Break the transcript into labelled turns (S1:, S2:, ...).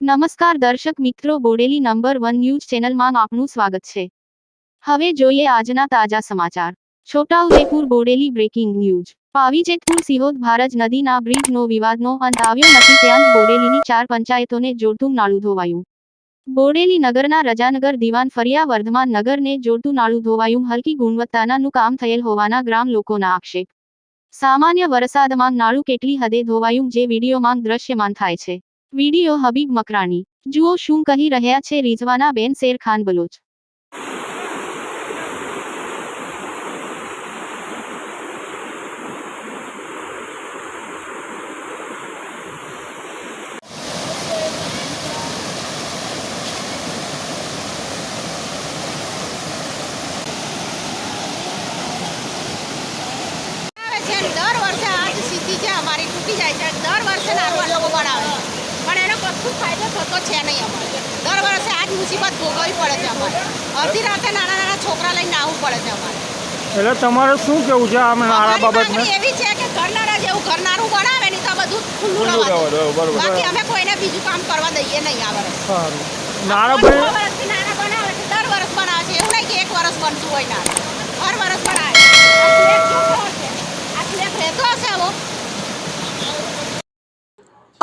S1: નમસ્કાર દર્શક મિત્રો, બોડેલી નંબર વન ન્યૂઝ ચેનલમાં આપનું સ્વાગત છે. હવે જોઈએ આજના તાજા સમાચાર. Chhota Udepur Bodeli breaking news. Pavi Jetpur Sihod Bharaj નદીના બ્રિજનો વિવાદનો અંત આવ્યો નથી ત્યાં જ બોડેલીની ચાર પંચાયતોને જોડતું નાળું ધોવાયું. બોડેલી નગરના રજાનગર દિવાન ફરિયા વર્ધમાન નગરને જોડતું નાળું ધોવાયું. હલકી ગુણવત્તાનાનું કામ થયેલ હોવાના ગ્રામ લોકોના આક્ષેપ. સામાન્ય વરસાદમાં નાળું કેટલી હદે ધોવાયું જે વિડીયોમાં દ્રશ્યમાન થાય છે. વીડિયો હબીબ મકરાણી, જુઓ શું કહી રહ્યા છે રિઝવાના બેન શેર ખાન બલોચ.
S2: આવે છે અને દર વર્ષે આ જ સ્થિતિ છે, અમારી તૂટી જાય છે દર વર્ષે નાનું લોકો બનાવે છે. પણ એનો કશું ફાયદો થતો છે નહીં અમારે. દર વર્ષે આ જ મુસીબત ભોગવવી પડે છે અમારે. અડધી રાતે નાના નાના છોકરા લઈને આવવું પડે છે અમારે.
S3: એટલે તમારે શું કેવું છે આમ નાળા બાબતમાં
S2: એવી છે કે કરનારા જેવું કરનારું બનાવે ને તો બધું ખુલ્લું
S3: ખુલ્લું
S2: રહેવા દો.
S3: રહેવા દો, બરોબર.
S2: બાકી અમે કોઈને બીજું કામ કરવા દઈએ નહીં આ વર્ષે.
S3: સારું. નાળા
S2: બનાવે દર વર્ષ બનાવે છે. એવું નહીં કે એક વર્ષ બનતું હોય નાના. હર વર્ષ બનાવે છે. આ સ્લેબ જો કેવો છે આ સ્લેબ રહેતો હશે આવો